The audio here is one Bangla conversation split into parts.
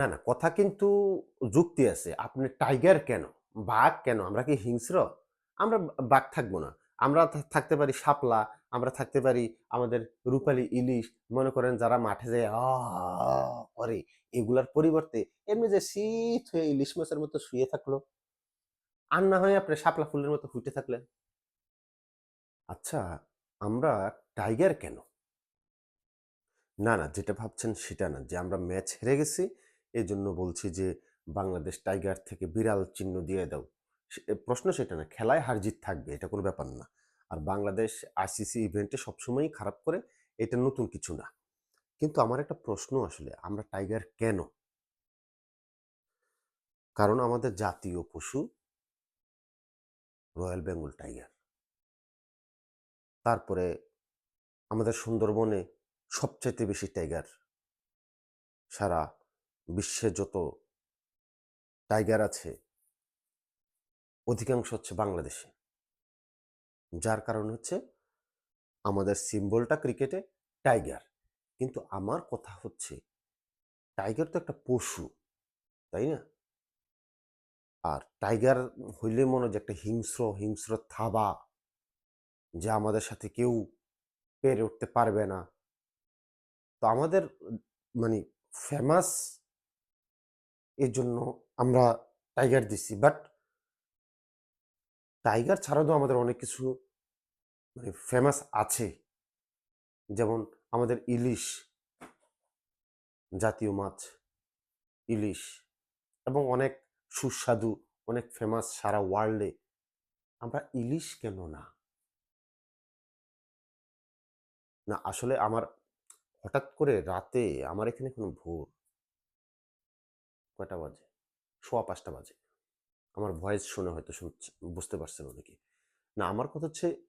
না, না কথা কিন্তু যুক্তি আছে। আপনি টাইগার কেন? বাঘ কেন? আমরা কি হিংস্র? আমরা বাঘ থাকব না। আমরা থাকতে পারি শাপলা, আমরা থাকতে পারি আমাদের রূপালী ইলিশ। মনে করেন যারা মাঠে যায় করে এগুলার পরিবর্তে এমনি যে শীত হয়ে ইলিশ মাছের মতো শুয়ে থাকল। আর না হয় আপনি শাপলা ফুলের মতো ফুটে থাকলেন। আচ্ছা, আমরা টাইগার কেন? না, না যেটা ভাবছেন সেটা না। যে আমরা ম্যাচ হেরে গেছি এজন্য বলছি যে, বাংলাদেশ টাইগার থেকে বিড়াল চিহ্ন দিয়ে দাও। প্রশ্ন সেটা না। খেলায় হার-জিত থাকবে। এটা কোনো ব্যাপার না। আর বাংলাদেশ আইসিসি ইভেন্টে সবসময়ই খারাপ করে। এটা নতুন কিছু না। কিন্তু আমার একটা প্রশ্ন আসলে, আমরা টাইগার কেন? কারণ আমাদের জাতীয় পশু রয়্যাল বেঙ্গল টাইগার। তারপরে আমাদের সুন্দরবনে সবচাইতে বেশি টাইগার। সারা বিশ্বে যত টাইগার আছে অধিকাংশ হচ্ছে বাংলাদেশে। যার কারণ হচ্ছে আমাদের সিম্বলটা ক্রিকেটে টাইগার। কিন্তু আমার কথা হচ্ছে টাইগার তো একটা পশু, তাই না? আর টাইগার হইলে মনে হয় যে একটা হিংস্র, হিংস্র থাবা। যে আমাদের সাথে কেউ পেরে উঠতে পারবে না। তো আমাদের মানে ফেমাস এজন্য আমরা টাইগার দিচ্ছি বাট টাইগার ছাড়াও তো আমাদের অনেক কিছু মানে ফেমাস আছে। যেমন আমাদের ইলিশ। জাতীয় মাছ। ইলিশ এবং অনেক সুস্বাদু, অনেক ফেমাস সারা ওয়ার্ল্ডে। আমরা ইলিশ কেন না? না আসলে আমার হঠাৎ করে রাতে আমার এখানে কোনো ভোর। কয়টা বাজে? ৫:15 বাজে। আমার ভয়েস শুনে হয়তো শুনছে বুঝতে পারছেন অনেকে। না আমার কথা হচ্ছে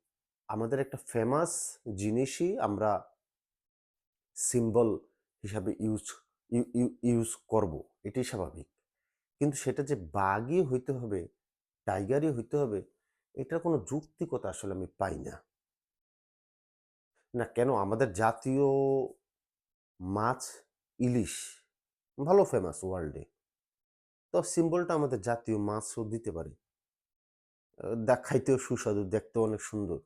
আমাদের একটা ফেমাস জিনিসই আমরা সিম্বল হিসাবে ইউজ ইউ ইউ ইউজ করব। এটাই স্বাভাবিক। কিন্তু সেটা যে বাঘই হইতে হবে, টাইগারই হইতে হবে, এটার কোনো যুক্তিকতা আসলে আমি পাই না। না কেন আমাদের জাতীয় মাছ ইলিশ। ভালো ফেমাস ওয়ার্ল্ডে। তো সিম্বলটা আমাদের জাতীয় মাছও দিতে পারে। আ দা খাইতেও সুস্বাদু, দেখতেও অনেক সুন্দর।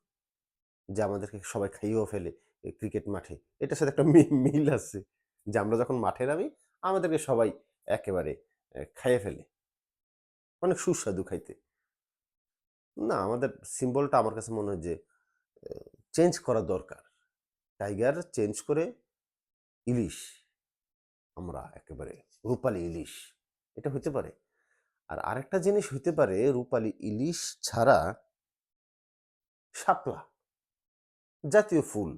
যে আমাদেরকে সবাই খাইয়েও ফেলে ক্রিকেট মাঠে। এটার সাথে একটা মিল আছে। যে আমরা যখন মাঠে নামি আমাদেরকে সবাই একেবারে খাইয়ে ফেলে। অনেক সুস্বাদু খাইতে। না আমাদের সিম্বলটা আমার কাছে মনে হয় যে চেঞ্জ করা দরকার। টাইগার চেঞ্জ করে ইলিশ। আমরা একেবারে রূপালী ইলিশ। এটা হতে পারে। আর আরেকটা জিনিস হইতে পারে রূপালী ইলিশ ছাড়া শাপলা। জাতীয় ফুল।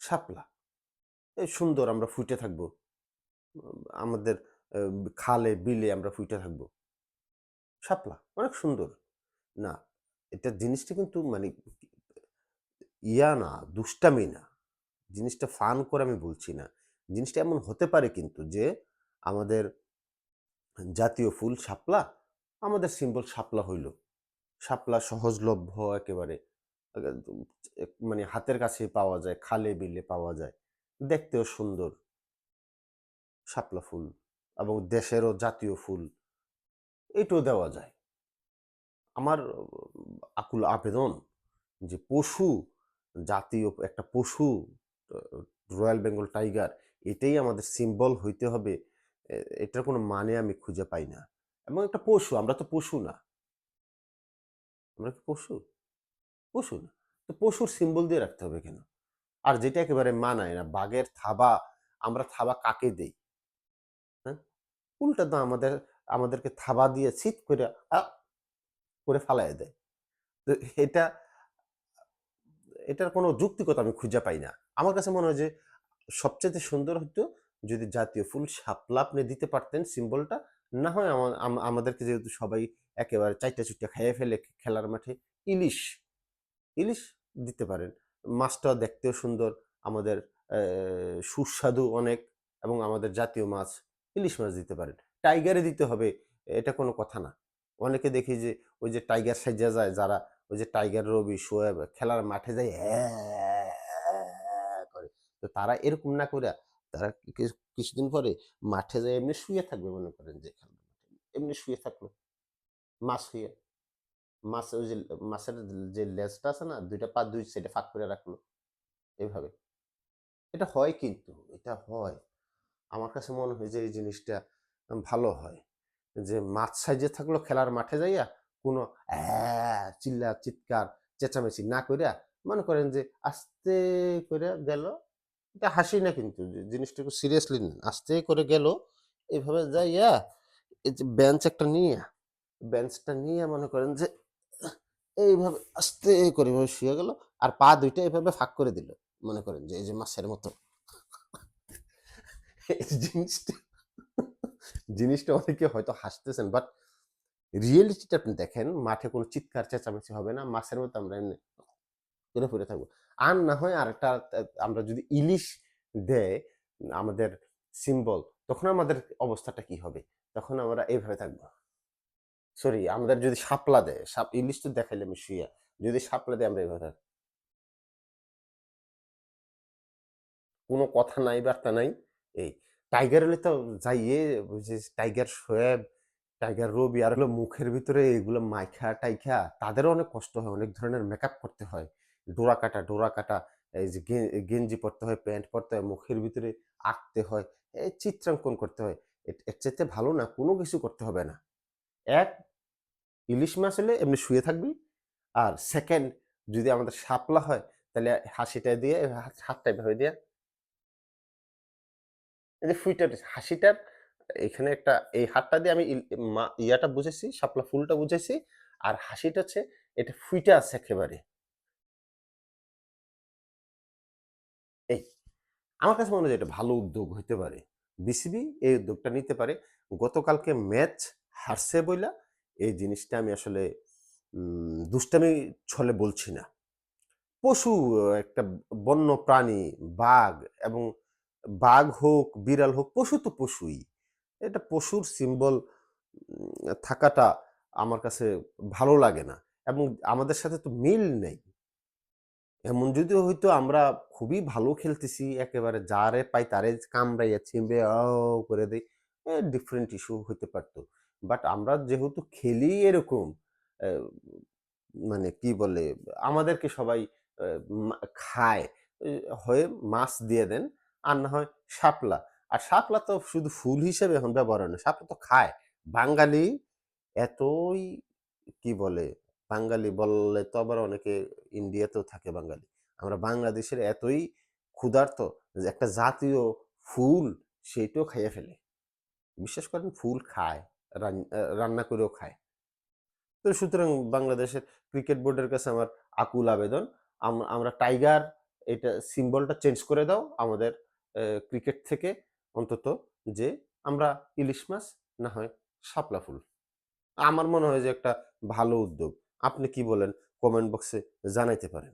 শাপলা। সুন্দর আমরা ফুইটে থাকব। আমাদের খালে, বিলে আমরা ফুইটে থাকব। শাপলা অনেক সুন্দর। না, এটা জিনিসটা কিন্তু মানে ইয়া না, দুষ্টামি না। জিনিসটা ফান করে আমি বলছি না। জিনিসটা এমন হতে পারে কিন্তু যে আমাদের জাতীয় ফুল শাপলা, আমাদের সিম্বল শাপলা হইল। শাপলা সহজলভ্য একেবারে। মানে হাতের কাছে পাওয়া যায়, খালে, বিলে পাওয়া যায়। দেখতেও সুন্দর। শাপলা ফুল এবং দেশেরও জাতীয় ফুল। এটাও দেওয়া যায়। আমার আকুল আবেদন যে পশু, জাতীয় একটা পশু রয়্যাল বেঙ্গল টাইগার এটাই আমাদের সিম্বল হইতে হবে। এটার কোনো মানে আমি খুঁজে পাই না। এবং একটা পশু, আমরা তো পশু না। আমরা কি পশু? পশু না। তো পশুর সিম্বল দিয়ে রাখতে হবে কেন? আর যেটা একেবারে মানায় না, বাঘের থাবা, আমরা থাবা কাকে দেই? হ্যাঁ? উল্টা তো আমাদের আমাদেরকে থাবা দিয়ে ছিৎ কইরা আ করে ফালাইয়া দেয়। তো এটা এটার কোনো যুক্তিকতা আমি খুঁজে পাই না। আমার কাছে মনে হয় যে সবচাইতে সুন্দর হইতো যদি জাতীয় ফুল শাপলা আপনি দিতে পারতেন সিম্বলটা। না হয় আমা আমাদেরকে যেহেতু সবাই একেবারে চাইটা-চুইটা খাইয়ে ফেলে খেলার মাঠে, ইলিশ, ইলিশ দিতে পারেন। মাছটাও দেখতেও সুন্দর, আমাদের সুস্বাদু অনেক এবং আমাদের জাতীয় মাছ, ইলিশ মাছ দিতে পারেন। টাইগারে দিতে হবে এটা কোনো কথা না। অনেকে দেখি যে ওই যে টাইগার সাইজ্জা যায় যারা ওই যে টাইগার রবি, শোয়েব খেলার মাঠে যায় অ্যা করে। তো তারা এরকম না কইরা তারা কিছুদিন পরে মাঠে যেয়ে, এমনি শুয়ে থাকবে মনে করেন যে খেলবে এমনি শুয়ে থাকল। মাছ শুয়ে। মাছ ওই যে মাছের যে লেজটা আছে না, দুইটা পা দুই সাইডে ফাঁক করে রাখল। এইভাবে এটা হয় কিন্তু, এটা হয়। আমার কাছে মনে হয় যে এই জিনিসটা ভালো হয়। যে মাছ সাইজে থাকল, খেলার মাঠে যাইয়া কোনো চিল্লা, চিৎকার, চেঁচামেচি না করিয়া মনে করেন যে আস্তে করে গেল এটা হাসি না কিন্তু জিনিসটা একটু সিরিয়াসলি নিন। আস্তে করে গেল এইভাবে যাইয়া এই যে বেঞ্চ একটা নিয়ে বেঞ্চটা নিয়ে মনে করেন যে, এইভাবে আস্তে করে এভাবে শুয়ে গেল আর পা দুইটা এভাবে ফাঁক করে দিল, মনে করেন যে এই যে মাছের মতো। জিনিসটা জিনিসটা অনেকে হয়তো হাসতেছেন বাট রিয়েলিটিটা আপনি দেখেন, মাঠে কোনো চিৎকার, চেঁচামেচি হবে না, মাছের মতো আমরা এমনি করে পড়ে থাকব। আর না হয় আরেকটা, আমরা যদি ইলিশ দেয় আমাদের সিম্বল তখন আমাদের অবস্থাটা কি হবে? তখন আমরা এইভাবে থাকব। সরি আমাদের যদি শাপলা দেয় সাপ ইলিশ তো দেখাইলে আমি শুয়া যদি শাপলা দেয় আমরা এইভাবে থাকব। কোনো কথা নাই, বার্তা নাই, এই টাইগার হলে তো যাইয়ে যে টাইগার শোয়েব টাইগার রবি আর হলো মুখের ভিতরে এগুলো মাইখা টাইখা তাদেরও অনেক কষ্ট হয়, অনেক ধরনের মেকআপ করতে হয়। ডোরা কাটা ডোরা কাটা, এই যে গেঞ্জি পরতে হয়, প্যান্ট পরতে হয়, মুখের ভিতরে আঁকতে হয়, এই চিত্রাঙ্কন করতে হয়। এর- চাইতে ভালো না, কোনো কিছু করতে হবে না। এক, ইলিশ মাছ হলে এমনি শুয়ে থাকবি। আর সেকেন্ড যদি আমাদের শাপলা হয়, তাহলে হাসিটা দিয়ে, হাত- হাতটা এভাবে দিয়ে। এই যে ফুইটার, হাসিটার, এখানে একটা, এই হাতটা দিয়ে আমি ইয়াটা বুঝেছি শাপলা ফুলটা বুঝেছি আর হাসিটা হচ্ছে, এটা ফুইটা আছে একেবারে। আমার কাছে মনে হয় এটা ভালো উদ্যোগ হইতে পারে। বিসিবি এই উদ্যোগটা নিতে পারে। গতকালকে ম্যাচ হারছে বইলা এই জিনিসটা আমি আসলে দুষ্টামি ছলে বলছি না। পশু একটা বন্য প্রাণী, বাঘ এবং বাঘ হোক, বিড়াল হোক, পশু তো পশুই। এটা পশুর সিম্বল থাকাটা আমার কাছে ভালো লাগে না এবং আমাদের সাথে তো মিল নেই। এমন যদি হয়তো আমরা খুবই ভালো খেলতেছি, একেবারে যারে পাই তারে কামড়াইয়া ছিমবে ও করে দেই ডিফারেন্ট ইস্যু হতে পারতো। বাট আমরা যেহেতু খেলি এরকম মানে কি বলে, আমাদেরকে সবাই খায় হয়ে মাছ দিয়ে দেন, আর না হয় শাপলা। আর শাপলা তো শুধু ফুল হিসেবে এখন ব্যবহার হয় না, শাপলা তো খায়। বাঙালি এতই, কি বলে বাঙালি বললে তো আবার অনেকে ইন্ডিয়াতেও থাকে বাঙালি। আমরা বাংলাদেশের এতই ক্ষুধার্ত যে একটা জাতীয় ফুল সেইটাও খাইয়ে ফেলে। বিশেষ করেন ফুল খায় রান্না করেও খায়। তো সুতরাং বাংলাদেশের ক্রিকেট বোর্ডের কাছে আমার আকুল আবেদন। আম- আমরা টাইগার এটা সিম্বলটা চেঞ্জ করে দাও আমাদের ক্রিকেট থেকে অন্তত যে আমরা ইলিশ মাছ না হয় শাপলা ফুল। আমার মনে হয় যে একটা ভালো উদ্যোগ। আপনি কি বলেন? কমেন্ট বক্সে জানাইতে পারেন।